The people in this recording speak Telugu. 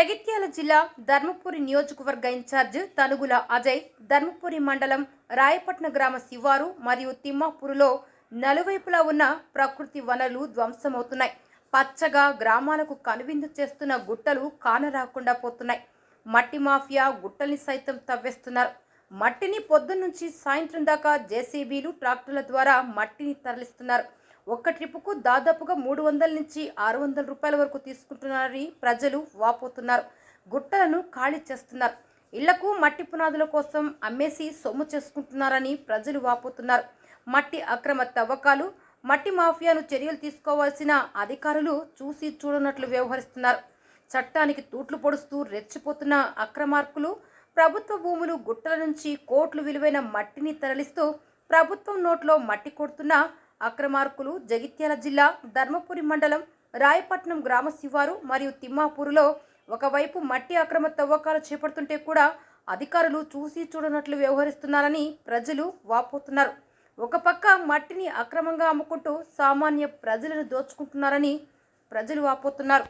జగిత్యాల జిల్లా ధర్మపురి నియోజకవర్గ ఇన్ఛార్జ్ తనుగుల అజయ్ ధర్మపురి మండలం రాయపట్న గ్రామ శివారు మరియు తిమ్మాపూరులో నలువైపులా ఉన్న ప్రకృతి వనరులు ధ్వంసమవుతున్నాయి. పచ్చగా గ్రామాలకు కనువిందు చేస్తున్న గుట్టలు కానరాకుండా పోతున్నాయి. మట్టి మాఫియా గుట్టల్ని సైతం తవ్వేస్తున్నారు. మట్టిని పొద్దున్నుంచి సాయంత్రం దాకా జేసీబీలు ట్రాక్టర్ల ద్వారా మట్టిని తరలిస్తున్నారు. ఒక్క ట్రిప్పుకు దాదాపుగా మూడు వందల నుంచి ఆరు వందల రూపాయల వరకు తీసుకుంటున్నారని ప్రజలు వాపోతున్నారు. గుట్టలను ఖాళీ చేస్తున్నారు. ఇళ్ళకు మట్టి పునాదుల కోసం అమ్మేసి సొమ్ము చేసుకుంటున్నారని ప్రజలు వాపోతున్నారు. మట్టి అక్రమ తవ్వకాలు మట్టి మాఫియాను చర్యలు తీసుకోవాల్సిన అధికారులు చూసి చూడనట్లు వ్యవహరిస్తున్నారు. చట్టానికి తూట్లు పొడుస్తూ రెచ్చిపోతున్న అక్రమార్కులు ప్రభుత్వ భూములు గుట్టల నుంచి కోట్లు విలువైన మట్టిని తరలిస్తూ ప్రభుత్వం నోట్లో మట్టి కొడుతున్న అక్రమార్కులు జగిత్యాల జిల్లా ధర్మపురి మండలం రాయపట్నం గ్రామ శివారు మరియు తిమ్మాపూరులో ఒకవైపు మట్టి అక్రమ తవ్వకాలు చేపడుతుంటే కూడా అధికారులు చూసి చూడనట్లు వ్యవహరిస్తున్నారని ప్రజలు వాపోతున్నారు. ఒక పక్క మట్టిని అక్రమంగా అమ్ముకుంటూ సామాన్య ప్రజలను దోచుకుంటున్నారని ప్రజలు వాపోతున్నారు.